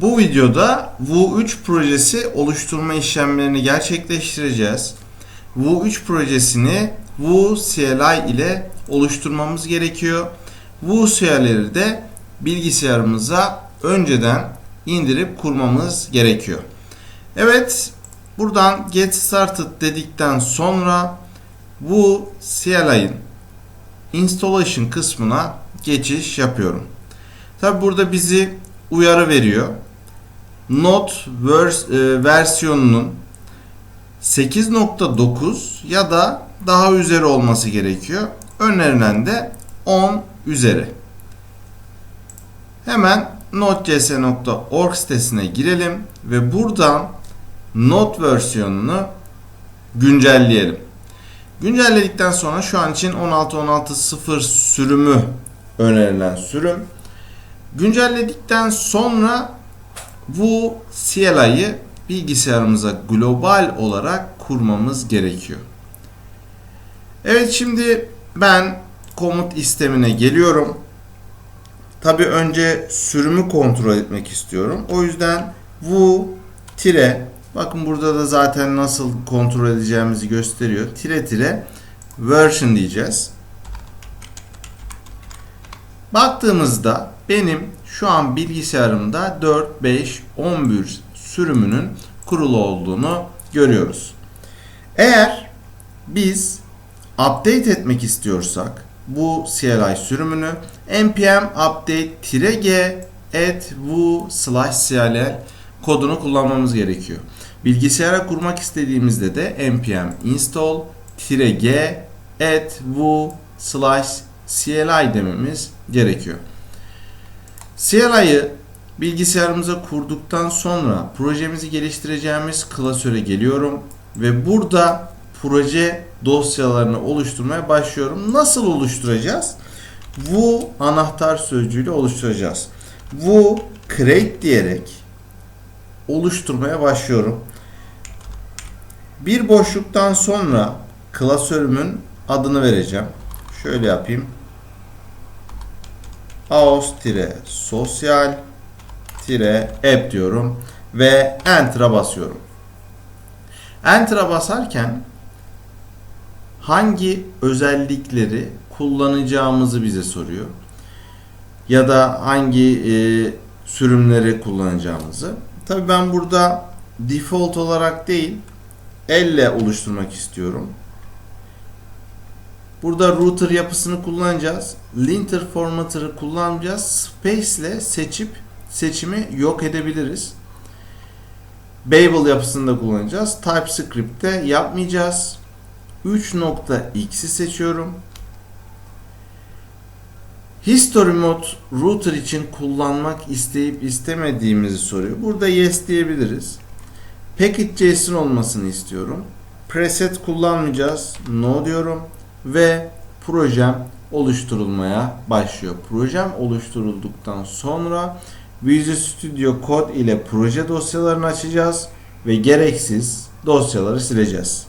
Bu videoda Vu3 projesi oluşturma işlemlerini gerçekleştireceğiz. Vu3 projesini Vu CLI ile oluşturmamız gerekiyor. Vu CLI'leri de bilgisayarımıza önceden indirip kurmamız gerekiyor. Evet, buradan Get Started dedikten sonra bu CLI'nin installation kısmına geçiş yapıyorum. Tabi burada bizi uyarı veriyor. Not vers- e, versiyonunun 8.9 ya da daha üzeri olması gerekiyor. Önerilen de 10 üzeri. Hemen node.cs.org sitesine girelim ve buradan Node versiyonunu güncelleyelim. Güncelledikten sonra şu an için 16.16.0 sürümü önerilen sürüm. Güncelledikten sonra bu CLI'yi bilgisayarımıza global olarak kurmamız gerekiyor. Evet şimdi ben komut istemine geliyorum. Tabi önce sürümü kontrol etmek istiyorum. O yüzden vu tire bakın burada da zaten nasıl kontrol edeceğimizi gösteriyor. Tire tire version diyeceğiz. Baktığımızda benim şu an bilgisayarımda 4, 5, 11 sürümünün kurulu olduğunu görüyoruz. Eğer biz update etmek istiyorsak bu CLI sürümünü npm update-g at vu slash cll kodunu kullanmamız gerekiyor. Bilgisayara kurmak istediğimizde de npm install-g at vu slash cli dememiz gerekiyor. CLI'yi bilgisayarımıza kurduktan sonra projemizi geliştireceğimiz klasöre geliyorum ve burada proje dosyalarını oluşturmaya başlıyorum. Nasıl oluşturacağız? Bu anahtar sözcüğüyle oluşturacağız. Bu create diyerek oluşturmaya başlıyorum. Bir boşluktan sonra klasörümün adını vereceğim. Şöyle yapayım. Aos-sosyal app diyorum ve enter'a basıyorum. Enter'a basarken hangi özellikleri kullanacağımızı bize soruyor. Ya da hangi e, sürümleri kullanacağımızı. Tabi ben burada default olarak değil elle oluşturmak istiyorum. Burada router yapısını kullanacağız. Linter formatter'ı kullanacağız. Space ile seçip seçimi yok edebiliriz. Babel yapısını da kullanacağız. TypeScript'te yapmayacağız. 3.x'i seçiyorum. History Mode router için kullanmak isteyip istemediğimizi soruyor. Burada yes diyebiliriz. Package.json olmasını istiyorum. Preset kullanmayacağız. No diyorum. Ve projem oluşturulmaya başlıyor. Projem oluşturulduktan sonra Visual Studio Code ile proje dosyalarını açacağız ve gereksiz dosyaları sileceğiz.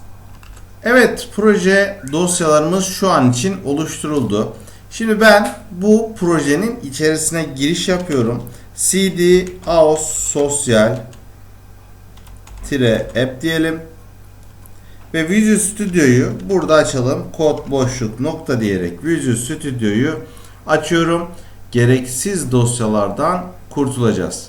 Evet, proje dosyalarımız şu an için oluşturuldu. Şimdi ben bu projenin içerisine giriş yapıyorum. cd aos sosyal app diyelim. Ve Visual Studio'yu burada açalım. Kod boşluk nokta diyerek Visual Studio'yu açıyorum. Gereksiz dosyalardan kurtulacağız.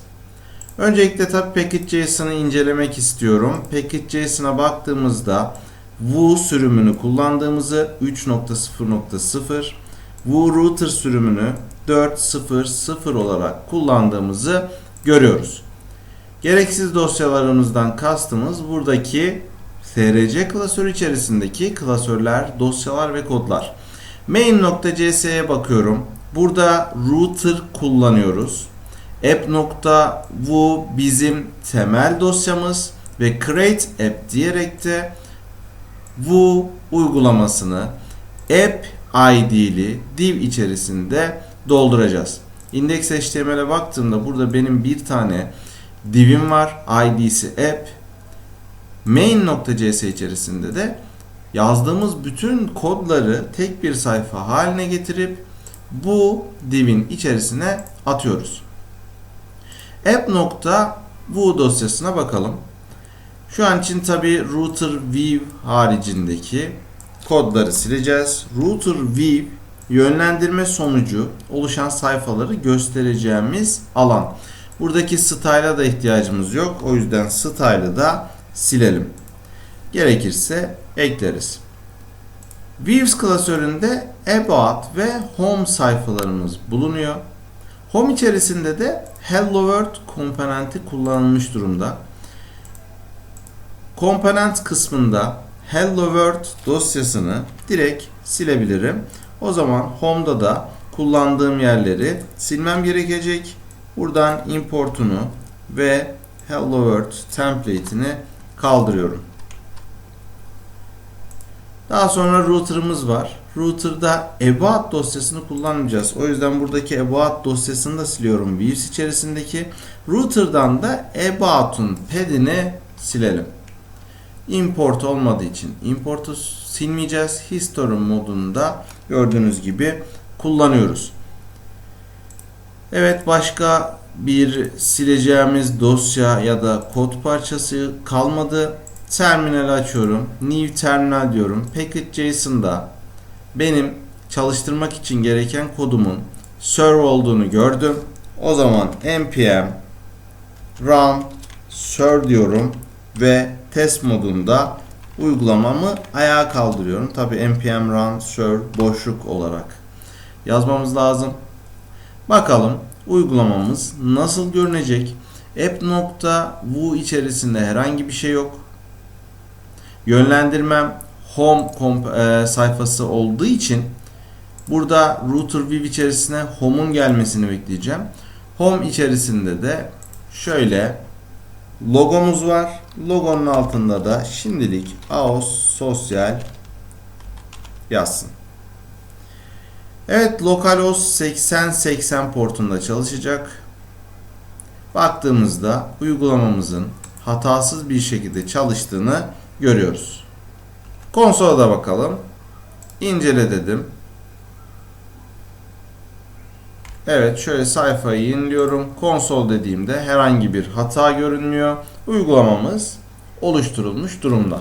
Öncelikle tabi Package.json'ı incelemek istiyorum. Package.json'a baktığımızda Vu sürümünü kullandığımızı 3.0.0 Vu Router sürümünü 4.0.0 olarak kullandığımızı görüyoruz. Gereksiz dosyalarımızdan kastımız buradaki SRC klasörü içerisindeki klasörler, dosyalar ve kodlar. Main.cs'ye bakıyorum. Burada router kullanıyoruz. app.vu bizim temel dosyamız ve create app diyerek de vu uygulamasını app id'li div içerisinde dolduracağız. Index.html'e baktığımda burada benim bir tane divim var. id'si app. Main.cs içerisinde de yazdığımız bütün kodları tek bir sayfa haline getirip bu divin içerisine atıyoruz. app.vu dosyasına bakalım. Şu an için tabi router view haricindeki kodları sileceğiz. Router view yönlendirme sonucu oluşan sayfaları göstereceğimiz alan. Buradaki style'a da ihtiyacımız yok. O yüzden style'ı da silelim. Gerekirse ekleriz. Views klasöründe About ve Home sayfalarımız bulunuyor. Home içerisinde de Hello World komponenti kullanılmış durumda. Komponent kısmında Hello World dosyasını direkt silebilirim. O zaman Home'da da kullandığım yerleri silmem gerekecek. Buradan importunu ve Hello World template'ini kaldırıyorum. Daha sonra router'ımız var. Router'da about dosyasını kullanmayacağız. O yüzden buradaki about dosyasını da siliyorum views içerisindeki. Router'dan da about'un pad'ini silelim. Import olmadığı için import'u silmeyeceğiz. History modunda gördüğünüz gibi kullanıyoruz. Evet başka bir sileceğimiz dosya ya da kod parçası kalmadı. Terminal açıyorum. New terminal diyorum. Package.json'da benim çalıştırmak için gereken kodumun serve olduğunu gördüm. O zaman npm run serve diyorum ve test modunda uygulamamı ayağa kaldırıyorum. Tabi npm run serve boşluk olarak yazmamız lazım. Bakalım uygulamamız nasıl görünecek? app.vu içerisinde herhangi bir şey yok. Yönlendirmem home e, sayfası olduğu için burada router view içerisine home'un gelmesini bekleyeceğim. Home içerisinde de şöyle logomuz var. Logonun altında da şimdilik AOS sosyal yazsın. Evet localhost 8080 portunda çalışacak. Baktığımızda uygulamamızın hatasız bir şekilde çalıştığını görüyoruz. Konsola da bakalım. İncele dedim. Evet şöyle sayfayı yeniliyorum. Konsol dediğimde herhangi bir hata görünmüyor. Uygulamamız oluşturulmuş durumda.